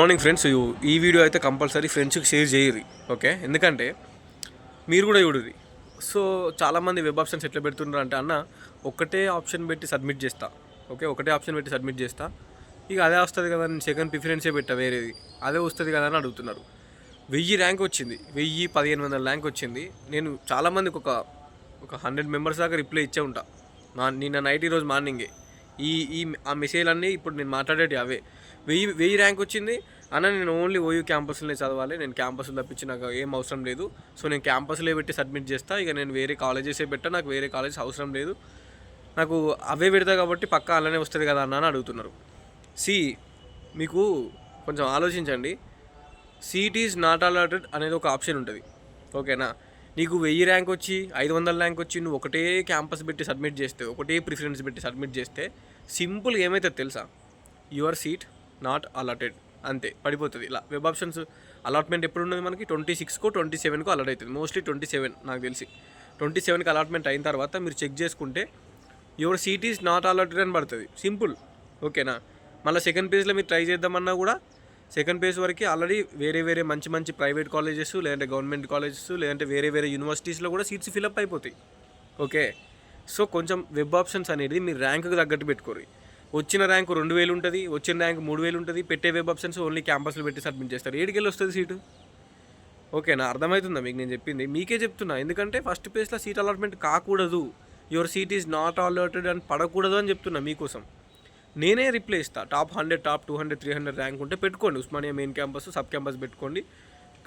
Morning friends ఈ video అయితే compulsory ఫ్రెండ్స్కి షేర్ చేయరు ఓకే ఎందుకంటే మీరు కూడా చూడరు సో చాలామంది వెబ్ ఆప్షన్స్ ఎట్లా పెడుతున్నారు అంటే అన్న ఒకటే ఆప్షన్ పెట్టి సబ్మిట్ చేస్తా ఓకే ఒకటే ఆప్షన్ పెట్టి సబ్మిట్ చేస్తా. ఇక అదే వస్తుంది కదా నేను సెకండ్ ప్రిఫరెన్సే పెట్టా వేరేది. అదే వస్తుంది కదా అని అడుగుతున్నారు. వెయ్యి ర్యాంక్ వచ్చింది వెయ్యి పదిహేను వందల ర్యాంక్ వచ్చింది. నేను చాలామందికి ఒక ఒక హండ్రెడ్ మెంబర్స్ దాకా రిప్లై ఇచ్చే ఉంటా. నా నిన్న నైట్ ఈరోజు మార్నింగే ఈ ఈ ఆ మెసేజ్లన్నీ ఇప్పుడు నేను మాట్లాడేటి అవే. వెయ్యి వెయ్యి ర్యాంక్ వచ్చింది. అన్న నేను ఓన్లీ ఓయూ క్యాంపస్లోనే చదవాలి. నేను క్యాంపస్లో తప్పించి నాకు ఏం అవసరం లేదు. సో నేను క్యాంపస్లో పెట్టి సబ్మిట్ చేస్తా. ఇక నేను వేరే కాలేజెసే పెట్టా. నాకు వేరే కాలేజ్ అవసరం లేదు. నాకు అవే పెడతా కాబట్టి పక్కా అలానే వస్తుంది కదా అన్న అని అడుగుతున్నారు. సి మీకు కొంచెం ఆలోచించండి. సీట్ ఈజ్ నాట్ అలాటెడ్ అనేది ఒక ఆప్షన్ ఉంటుంది. ఓకేనా? నీకు వెయ్యి ర్యాంక్ వచ్చి ఐదు వందల ర్యాంక్ వచ్చి నువ్వు ఒకటే క్యాంపస్ పెట్టి సబ్మిట్ చేస్తే ఒకటే ప్రిఫరెన్స్ పెట్టి సబ్మిట్ చేస్తే సింపుల్ ఏమైతే తెలుసా? Your seat not allotted. అంతే పడిపోతుంది. ఇలా వెబ్ ఆప్షన్స్ అలాట్మెంట్ ఎప్పుడు ఉన్నది మనకి? ట్వంటీ సిక్స్కో ట్వంటీ సెవెన్కో అలాట్ అవుతుంది మోస్ట్లీ ట్వంటీ సెవెన్ నాకు తెలిసి. ట్వంటీ సెవెన్కి అలాట్మెంట్ అయిన తర్వాత మీరు చెక్ చేసుకుంటే your seat is not allotted అని పడుతుంది. సింపుల్. ఓకేనా? మళ్ళీ సెకండ్ పేజ్లో మీరు ట్రై చేద్దామన్నా కూడా సెకండ్ పేజ్ వరకు ఆల్రెడీ వేరే వేరే మంచి మంచి ప్రైవేట్ కాలేజెస్ లేదంటే గవర్నమెంట్ కాలేజెస్ లేదంటే వేరే వేరే యూనివర్సిటీస్లో కూడా సీట్స్ ఫిల్అప్ అయిపోతాయి. ఓకే? సో కొంచెం వెబ్ ఆప్షన్స్ అనేది మీ ర్యాంక్కి తగ్గట్టు పెట్టుకోరు. వచ్చిన ర్యాంక్ రెండు వేలు ఉంటుంది వచ్చిన ర్యాంక్ మూడు వేలు ఉంటుంది పెట్టే వెబ్ ఆప్షన్స్ ఓన్లీ క్యాంపస్లో పెట్టి సబ్మిట్ చేస్తారు. ఏడికెళ్ళి వస్తుంది సీటు ఓకేనా అర్థమవుతుందా మీకు నేను చెప్పింది? మీకే చెప్తున్నా ఎందుకంటే ఫస్ట్ పేజ్లో సీట్ అలాట్మెంట్ కాకూడదు. Your seat is not allotted అని పడకూడదు అని చెప్తున్నా మీకోసం. నేనే రిప్లేస్ ఇస్తా top hundred top two hundred three hundred rank ఉంటే పెట్టుకోండి. Osmania main campus sub campus పెట్టుకోండి.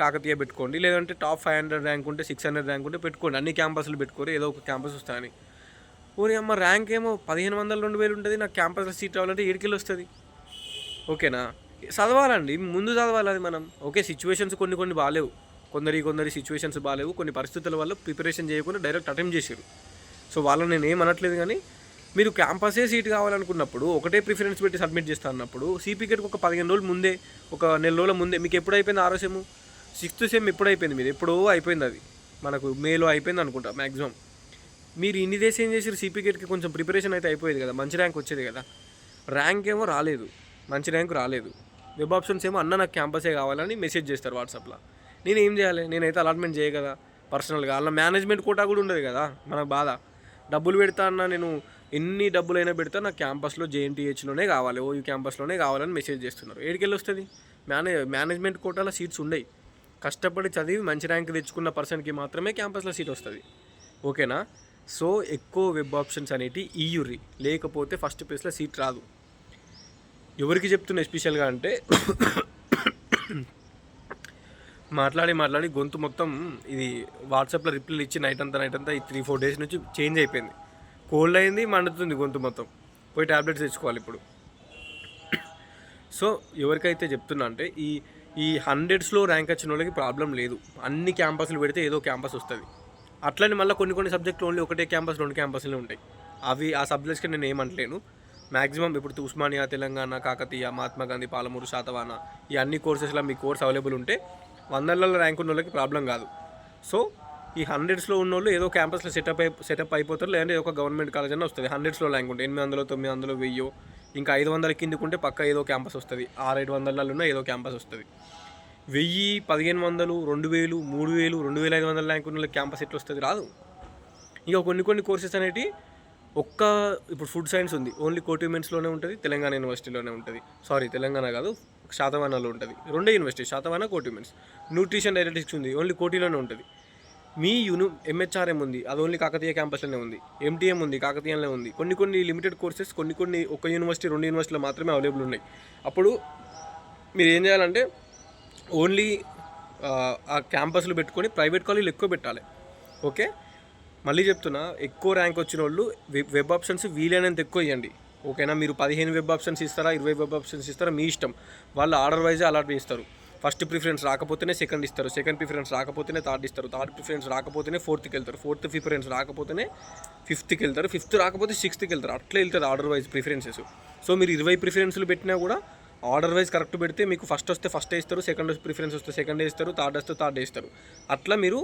కాకతీయ పెట్టుకోండి. లేదంటే టాప్ ఫైవ్ హండ్రెడ్ ర్యాంక్ ఉంటే సిక్స్ హండ్రెడ్ ర్యాంక్ ఉంటే పెట్టుకోండి. అన్ని క్యాంపస్లు పెట్టుకోరు. ఏదో ఒక క్యాంపస్ వస్తాయని. ఓరి అమ్మ ర్యాంక్ ఏమో పదిహేను వందల రెండు వేలు ఉంటుంది నాకు క్యాంపస్లో సీట్ రావాలంటే ఏడుకెళ్ళి వస్తుంది. ఓకేనా? చదవాలండి ముందు చదవాలి అది మనం. ఓకే సిచ్యువేషన్స్ కొన్ని కొన్ని బాగాలేవు కొందరి కొందరి సిచ్యువేషన్స్ బాగాలేవు కొన్ని పరిస్థితుల వల్ల ప్రిపరేషన్ చేయకుండా డైరెక్ట్ అటెంప్ట్ చేశారు. సో వాళ్ళని నేను ఏమనట్లేదు అనట్లేదు కానీ మీరు క్యాంపసే సీట్ కావాలనుకున్నప్పుడు ఒకటే ప్రిఫరెన్స్ పెట్టి సబ్మిట్ చేస్తా అన్నప్పుడు సిపికెట్కి ఒక పదిహేను రోజులు ముందే ఒక నెల రోజుల ముందే మీకు ఎప్పుడు అయిపోయింది ఆరో సెమ్ సిక్స్త్ సెమ్ ఎప్పుడు అయిపోయింది? మీరు ఎప్పుడో అయిపోయింది అది. మనకు మేలో అయిపోయింది అనుకుంటా మ్యాక్సిమం మీరు ఇన్ని డేస్ ఏం చేసారు సిపికెట్కి కొంచెం ప్రిపరేషన్ అయితే అయిపోయేది కదా. మంచి ర్యాంక్ వచ్చేది కదా. ర్యాంక్ ఏమో రాలేదు. మంచి ర్యాంక్ రాలేదు. వెబ్ ఆప్షన్స్ ఏమో అన్న నాకు క్యాంపసే కావాలని మెసేజ్ చేస్తారు వాట్సాప్లో నేను ఏం చేయాలి? నేనైతే అలాట్మెంట్ చేయ కదా పర్సనల్గా అలా మేనేజ్మెంట్ కోటా కూడా ఉండదు కదా మనకు బాధ. డబ్బులు పెడతా అన్న నేను ఎన్ని డబ్బులైనా పెడతా నాకు క్యాంపస్లో జేఎన్టీహెచ్లోనే కావాలి. ఓయూ క్యాంపస్లోనే కావాలని మెసేజ్ చేస్తున్నారు. ఏడికెళ్ళి వస్తుంది? మేనే మేనేజ్మెంట్ కోటాలో సీట్స్ ఉండయి. కష్టపడి చదివి మంచి ర్యాంక్ తెచ్చుకున్న పర్సన్కి మాత్రమే క్యాంపస్లో సీట్ వస్తుంది. ఓకేనా సో ఎక్కువ వెబ్ ఆప్షన్స్ అనేటి ఈయుర్రి లేకపోతే ఫస్ట్ ప్లేస్లో సీట్ రాదు. ఎవరికి చెప్తున్నా ఎస్పెషల్గా అంటే మాట్లాడి మాట్లాడి గొంతు మొత్తం ఇది వాట్సాప్లో రిప్లైలు ఇచ్చి నైట్ అంతా నైట్ అంతా ఈ త్రీ ఫోర్ డేస్ నుంచి చేంజ్ అయిపోయింది. కోల్డ్ అయింది మండుతుంది గొంతు మొత్తం. పోయి ట్యాబ్లెట్స్ తెచ్చుకోవాలి ఇప్పుడు. సో ఎవరికైతే చెప్తున్నా అంటే ఈ ఈ హండ్రెడ్స్లో ర్యాంక్ వచ్చిన వాళ్ళకి ప్రాబ్లం లేదు. అన్ని క్యాంపస్లు పెడితే ఏదో క్యాంపస్ వస్తుంది. అట్లనే మళ్ళీ కొన్ని కొన్ని సబ్జెక్టులు ఓన్లీ ఒకటే క్యాంపస్ రెండు క్యాంపస్లే ఉంటాయి. అవి ఆ సబ్జెక్ట్స్కి నేను ఏమంటలేను మ్యాక్సిమం ఇప్పుడు ఉస్మానియా తెలంగాణ కాకతీయ మహాత్మా గాంధీ పాలమూరు శాతవాన ఈ అన్ని కోర్సెస్లో మీ కోర్స్ అవైలబుల్ ఉంటే వందలలో ర్యాంక్ ఉన్న వాళ్ళకి ప్రాబ్లం కాదు. సో ఈ హండ్రెడ్స్లో ఉన్న వాళ్ళు ఏదో క్యాంపస్లో సెటప్ అయి సెటప్ అయిపోతారు లేదంటే ఏదో ఒక గవర్నమెంట్ కాలేజ్ అన్న వస్తుంది. హండ్రెడ్స్లో ర్యాంక్ ఉంటుంది ఎనిమిది వందలు తొమ్మిది వందలు వెయ్యో ఇంకా ఐదు వందల కిందకుంటే పక్క ఏదో క్యాంపస్ వస్తుంది. ఆరు ఐదు వందలలో ఉన్న ఏదో క్యాంపస్ వస్తుంది. వెయ్యి పదిహేను వందలు రెండు వేలు మూడు వేలు రెండు వేల ఐదు వందల ర్యాంక్ ఉన్న క్యాంపస్ ఎట్లా వస్తుంది రాదు. ఇంకా కొన్ని కొన్ని కోర్సెస్ అనేవి ఒక్క ఇప్పుడు ఫుడ్ సైన్స్ ఉంది. ఓన్లీ కోటిమెంట్స్లోనే ఉంటుంది తెలంగాణ యూనివర్సిటీలోనే ఉంటుంది. సారీ తెలంగాణ కాదు శాతవానలో ఉంటుంది. రెండే యూనివర్సిటీ శాతవాన కోటిమెంట్స్ న్యూట్రిషన్ డైరెటిక్స్ ఉంది ఓన్లీ కోటిలోనే ఉంటుంది. మీ యూని ఎంహెచ్ఆర్ఎం ఉంది అది ఓన్లీ కాకతీయ క్యాంపస్లోనే ఉంది. ఎంటీఎం ఉంది కాకతీయంలో ఉంది. కొన్ని కొన్ని లిమిటెడ్ కోర్సెస్ కొన్ని కొన్ని ఒక యూనివర్సిటీ రెండు యూనివర్సిటీలో మాత్రమే అవైలబుల్ ఉన్నాయి. అప్పుడు మీరు ఏం చేయాలంటే ఓన్లీ ఆ క్యాంపస్లు పెట్టుకొని ప్రైవేట్ కాలేజీలు ఎక్కువ పెట్టాలి. ఓకే? మళ్ళీ చెప్తున్నా ఎక్కువ ర్యాంక్ వచ్చిన వాళ్ళు వెబ్ వెబ్ ఆప్షన్స్ వీలైనంత ఎక్కువ ఇవ్వండి ఓకేనా? మీరు పదిహేను వెబ్ ఆప్షన్స్ ఇస్తారా ఇరవై వెబ్ ఆప్షన్స్ ఇస్తారా? మీ ఇష్టం. వాళ్ళు ఆర్డర్ వైజ్ అలాట్ ఇస్తారు ఫస్ట్ ప్రిఫరెన్స్ రాకపోతేనే సెకండ్ ఇస్తారు. సెకండ్ ప్రిఫరెన్స్ రాకపోతేనే థర్డ్ ఇస్తారు. థర్డ్ ప్రిఫరెన్స్ రాకపోతేనే ఫోర్త్కి వెళ్తారు. ఫోర్త్ ప్రిఫరెన్స్ రాకపోతేనే ఫిఫ్త్కి వెళ్తారు. ఫిఫ్త్ రాకపోతే సిక్స్త్కి వెళ్తారు. అట్లే వెళ్తారు ఆర్డర్ వైజ్ ప్రిఫరెన్సెస్. సో మీరు ఇరవై ప్రిఫరెన్స్లు పెట్టినా కూడా ఆర్డర్ వైజ్ కరెక్ట్ పెడితే మీకు ఫస్ట్ వస్తే ఫస్ట్ వేస్తారు సెకండ్ ప్రిఫరెన్స్ వస్తే సెకండ్ ఇస్తారు థర్డ్ వస్తే థర్డ్ వేస్తారు అట్లా మీరు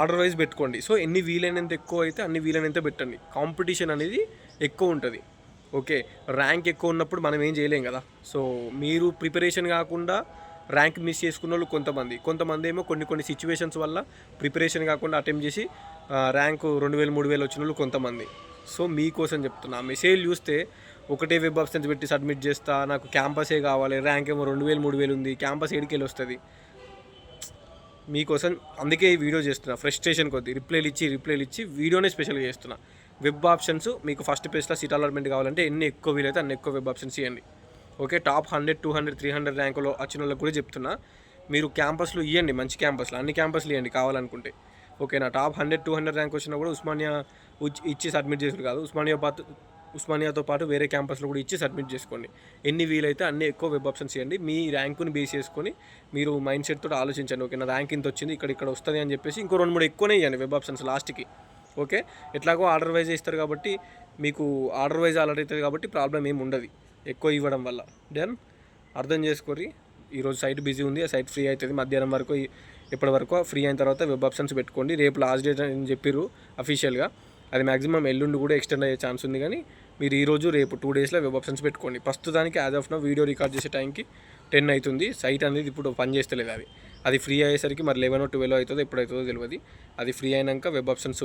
ఆర్డర్ వైజ్ పెట్టుకోండి. సో ఎన్ని వీలైనంత ఎక్కువ అయితే అన్ని వీలైనంత పెట్టండి. కాంపిటీషన్ అనేది ఎక్కువ ఉంటుంది. ఓకే ర్యాంక్ ఎక్కువ ఉన్నప్పుడు మనం ఏం చేయలేం కదా. సో మీరు ప్రిపరేషన్ కాకుండా ర్యాంక్ మిస్ చేసుకున్న వాళ్ళు కొంతమంది. కొంతమంది ఏమో కొన్ని కొన్ని సిచ్యువేషన్స్ వల్ల ప్రిపరేషన్ కాకుండా అటెంప్ట్ చేసి ర్యాంకు రెండు వేలు మూడు వేలు వచ్చిన వాళ్ళు కొంతమంది. సో మీకోసం చెప్తున్నా. మెసేజ్ చూస్తే ఒకటే వెబ్ ఆప్షన్స్ పెట్టి సబ్మిట్ చేస్తా నాకు క్యాంపసే కావాలి ర్యాంక్ ఏమో రెండు వేలు మూడు వేలు ఉంది క్యాంపస్ ఏడికి వెళ్ళి వస్తుంది. మీకోసం అందుకే ఈ వీడియో చేస్తున్నా. ఫ్రస్ట్రేషన్ కొద్ది. రిప్లైలు ఇచ్చి రిప్లైలు ఇచ్చి వీడియోనే స్పెషల్గా చేస్తున్నా. వెబ్ ఆప్షన్స్ మీకు ఫస్ట్ పేజ్లో సీట్ అలాట్మెంట్ కావాలంటే ఎన్ని ఎక్కువ వీలైతే అన్ని ఎక్కువ వెబ్ ఆప్షన్స్ ఇవ్వండి okay top hundred two hundred three hundred ర్యాంకులో వచ్చిన వాళ్ళకి కూడా చెప్తున్నా. మీరు క్యాంపస్లో ఇవ్వండి మంచి క్యాంపస్లో అన్ని క్యాంపస్లు ఇవ్వండి కావాలనుకుంటే. ఓకేనా top hundred two hundred rank వచ్చినా కూడా ఉస్మానియా ఉచ్- ఇచ్చి సబ్మిట్ చేసారు కాదు. ఉస్మానియా పాటు ఉస్మానియాతో పాటు వేరే క్యాంపస్లో కూడా ఇచ్చి సబ్మిట్ చేసుకోండి. ఎన్ని వీలైతే అన్ని ఎక్కువ వెబ్ ఆప్షన్స్ ఇవ్వండి మీ ర్యాంకుని బేస్ చేసుకొని మీరు మైండ్ సెట్ తోటి ఆలోచించండి. ఓకే నా ర్యాంక్ ఇంత వచ్చింది ఇక్కడ ఇక్కడ వస్తుంది అని చెప్పేసి ఇంకో రెండు మూడు ఎక్కువనే ఇవ్వండి వెబ్ ఆప్షన్స్ లాస్ట్కి. ఓకే? ఎట్లాగో ఆర్డర్ వైజ్ ఇస్తారు కాబట్టి మీకు ఆర్డర్ వైజ్ అలర్ట్ అవుతుంది కాబట్టి ప్రాబ్లం ఏమి ఉండదు. ఎక్కువ ఇవ్వడం వల్ల. దెన్ అర్థం చేసుకోరి ఈరోజు సైట్ బిజీ ఉంది. ఆ సైట్ ఫ్రీ అవుతుంది. మధ్యాహ్నం వరకు ఇప్పటి వరకు ఫ్రీ అయిన తర్వాత వెబ్ ఆప్షన్స్ పెట్టుకోండి. రేపు లాస్ట్ డేట్ అని చెప్పిర్రు అఫీషియల్గా అది మ్యాక్సిమం ఎల్లుండి కూడా ఎక్స్టెండ్ అయ్యే ఛాన్స్ ఉంది కానీ మీరు ఈరోజు రేపు టూ డేస్లో వెబ్ ఆప్షన్స్ పెట్టుకోండి. ప్రస్తుతానికి as of no video record చేసే టైంకి టెన్ అవుతుంది. సైట్ అనేది ఇప్పుడు పని చేస్తలేదు అది. అది ఫ్రీ అయ్యేసరికి మరి లెవెన్ ట్వెల్వ్ అవుతుందో ఎప్పుడు అవుతుందో తెలియదు అది ఫ్రీ అయినాక వెబ్ ఆప్షన్స్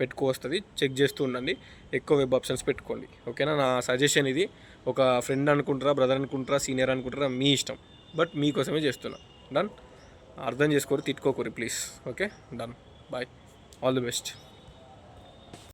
పెట్టుకో వస్తుంది. చెక్ చేస్తూ ఉండండి. ఎక్కువ వెబ్ ఆప్షన్స్ పెట్టుకోండి. ఓకేనా నా? సజెషన్ ఇది. ఒక ఫ్రెండ్ అనుకుంటారా బ్రదర్ అనుకుంటారా సీనియర్ అనుకుంటారా మీ ఇష్టం. బట్ మీకోసమే చేస్తున్నా. డన్ అర్థం చేసుకోరు తిట్టుకోకూరి please okay done bye all the best